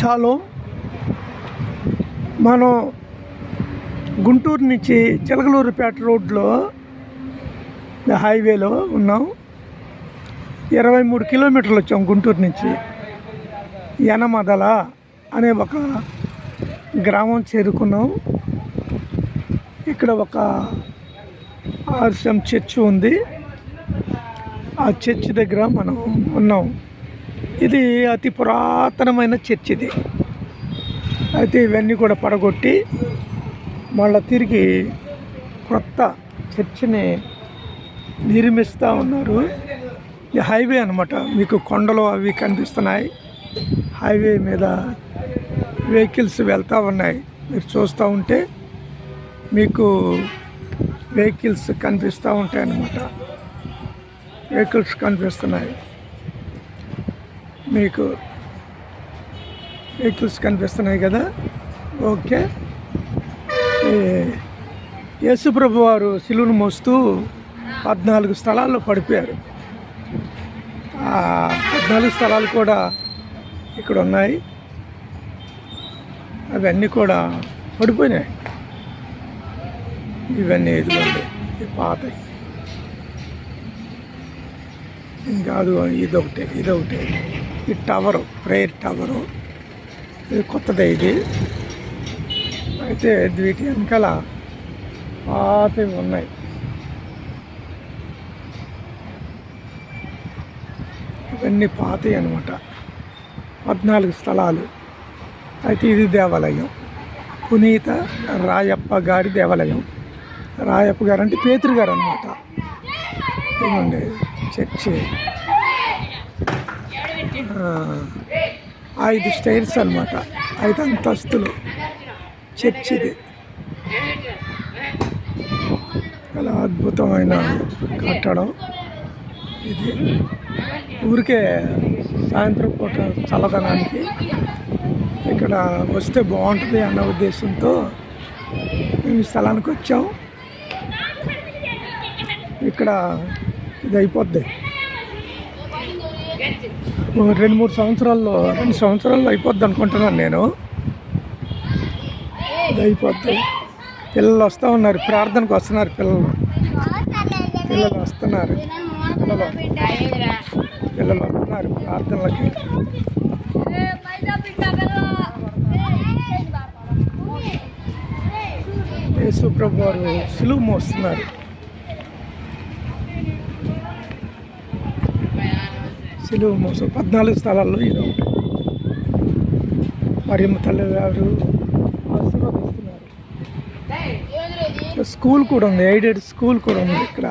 నిమిషాలు మనం గుంటూరు నుంచి చిలకలూరుపేట రోడ్లో హైవేలో ఉన్నాం. ఇరవై మూడు కిలోమీటర్లు వచ్చాం గుంటూరు నుంచి. యనమదల అనే ఒక గ్రామం చేరుకున్నాం. ఇక్కడ ఒక ఆర్సం చర్చ్ ఉంది. ఆ చర్చ్ దగ్గర మనం ఉన్నాం. ఇది అతి పురాతనమైన చర్చ్ ఇది. అయితే ఇవన్నీ కూడా పడగొట్టి మళ్ళీ తిరిగి కొత్త చర్చిని నిర్మిస్తూ ఉన్నారు. ఇది హైవే అనమాట మీకు కొండలు అవి కనిపిస్తున్నాయి. హైవే మీద వెహికల్స్ వెళ్తూ ఉన్నాయి. మీరు చూస్తూ ఉంటే మీకు వెహికల్స్ కనిపిస్తూ ఉంటాయి అన్నమాట. వెహికల్స్ కనిపిస్తున్నాయి. మీకు వెహికల్స్ కనిపిస్తున్నాయి కదా? ఓకే. ఈ యేసుప్రభు వారు సిలువును మోస్తూ పద్నాలుగు స్థలాల్లో పడిపోయారు. పద్నాలుగు స్థలాలు కూడా ఇక్కడ ఉన్నాయి. అవన్నీ కూడా పడిపోయినాయి. ఇవన్నీ ఇదిగోండి పాత ఇంకా అది ఇదొకటే ఇదొకటి. ఈ టవరు ప్రేయర్ టవరు. ఇది కొత్తదే ఇది. అయితే వీటి వెనకాల పాతవి ఉన్నాయి. ఇవన్నీ పాతవి అనమాట పద్నాలుగు స్థలాలు. అయితే ఇది దేవాలయం. పునీత రాయప్ప గారి దేవాలయం. రాయప్ప గారు అంటే పేతురు గారు అనమాట ఏమండి? చర్చి. ఐదు స్టైర్స్ అనమాట ఐదు అంతస్తులు. చర్చ్ ఇది చాలా అద్భుతమైన కట్టడం. ఇది ఊరికే సాయంత్రం పూట చల్లదనానికి ఇక్కడ వస్తే బాగుంటుంది అన్న ఉద్దేశంతో ఈ స్థలానికి వచ్చాం. ఇక్కడ ఇది అయిపోద్ది. రెండు మూడు సంవత్సరాల్లో రెండు సంవత్సరాల్లో అయిపోద్ది అనుకుంటున్నాను నేను. ఇది అయిపోద్ది. పిల్లలు వస్తూ ఉన్నారు ప్రార్థనకు వస్తున్నారు పిల్లలు. పిల్లలు వస్తున్నారు. పిల్లలు పిల్లలు వస్తున్నారు ప్రార్థనలకి. యేసు ప్రభు వారు సులువు మోస్తున్నారు. సిలువ మోసం. పద్నాలుగు స్థలాల్లో ఇది ఒకటి మరియమ్మ తల్లి గారు ఆశీర్వదిస్తున్నారు. స్కూల్ కూడా ఉంది ఎయిడెడ్ స్కూల్ కూడా ఉంది ఇక్కడ.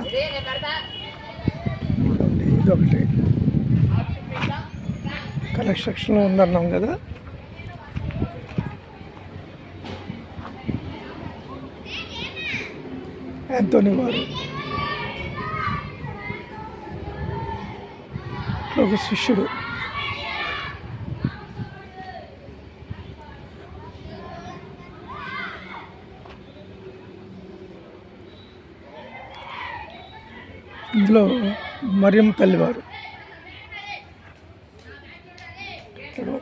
ఇది ఇదొకటి. కన్స్ట్రక్షన్లో ఉందన్నాం కదా. యాంతోని వారు. ఒక శిష్యుడు. ఇందులో మరియం తల్లివారు. ఇక్కడ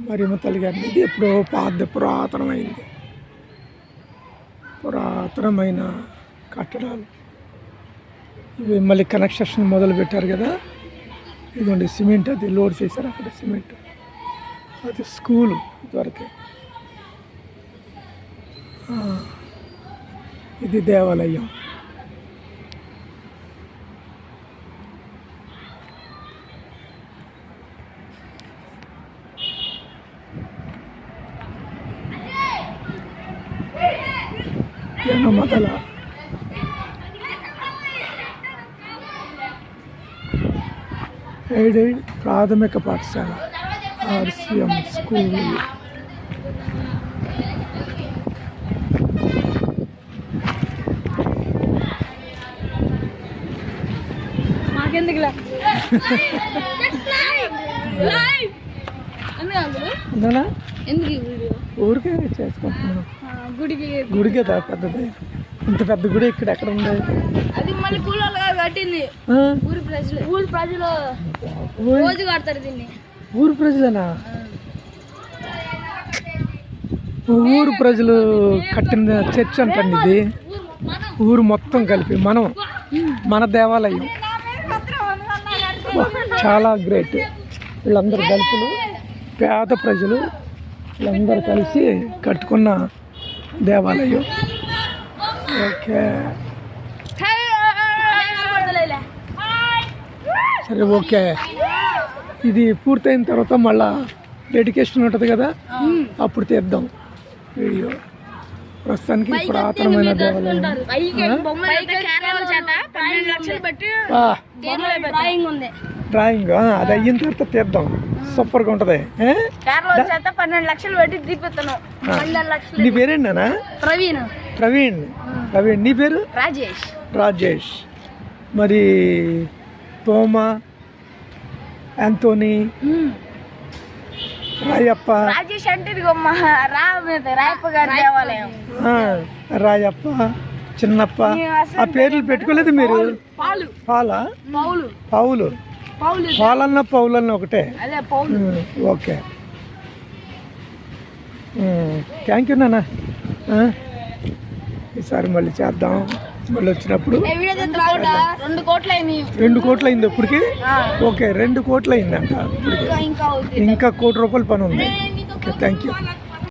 మరియమ్మ తల్లి గారిని ఇది ఎప్పుడో పాత పురాతనమైంది. పురాతనమైన కట్టడాలు. ఇవి మళ్ళీ కన్స్ట్రక్షన్ మొదలు పెట్టారు కదా. ఇదిగోండి సిమెంట్ అది లోడ్ చేశారు అక్కడ సిమెంట్. అది స్కూలు ఇదివరకే. ఇది దేవాలయం. మొదల ఎయిడెడ్ ప్రాథమిక పాఠశాల ఆర్సిఎం స్కూల్ మాకెందుకులా ఎందుకు అందులో ఉందనా ఎందుకు ఈ వీడియో ఊరికే చేసుకుంటున్నాం ఆ, గుడికి గుడికే దా పెద్దది ఇంత పెద్ద గుడి ఇక్కడ ఎక్కడ ఉంది? అది మళ్ళీ కూలోళ్ళగా కట్టింది? ఊరి ప్రజలు. ఊరి ప్రజలు రోజు కడతారు దీన్ని. ఊరు ప్రజలేనా? ఊరు ప్రజలు కట్టిన చర్చ్ అంటండి ఇది. ఊరు మొత్తం కలిపి మనం మన దేవాలయం. చాలా గ్రేట్. వీళ్ళందరూ దళితులు పేద ప్రజలు వీళ్ళందరూ కలిసి కట్టుకున్న దేవాలయం. ఓకే. సరే ఓకే. ఇది పూర్తయిన తర్వాత మళ్ళా డెడికేషన్ ఉంటుంది కదా? అప్పుడు తీద్దాం. వీడియో. ప్రస్తుతానికి పురాతనమైన దేవాలయం. డ్రాయింగ్ అది అయిన తర్వాత తీద్దాం. సూపర్గా ఉంటుంది. ఏ? కేరళ చేత పన్నెండు లక్షలు పెట్టి లక్షలు నీ పేరేంటనా ప్రవీణ్. ప్రవీణ్ ప్రవీణ్ నీ పేరు? రాజేష్. రాజేష్. మరి తోమ యాంతోనీ రాయప్ప. రాజేష్ అంటే రాయప్ప గారి దేవాలయం. ఆ, రాయప్ప చిన్నప్ప. ఆ పేర్లు పెట్టుకోలేదు మీరు? పాలు పాలా. పౌలు? పావులు. పౌలు పాలన్న పౌలన్న ఒకటే? అదే Paulu um, okay. Thank you నాన్న. ఈసారి మళ్ళీ చేద్దాం. మళ్ళీ వచ్చినప్పుడు రెండు కోట్ల అయింది ఇప్పటికి? ఓకే రెండు కోట్లు అయిందంట ఇంకా కోటి రూపాయల పని ఉంది. Okay thank you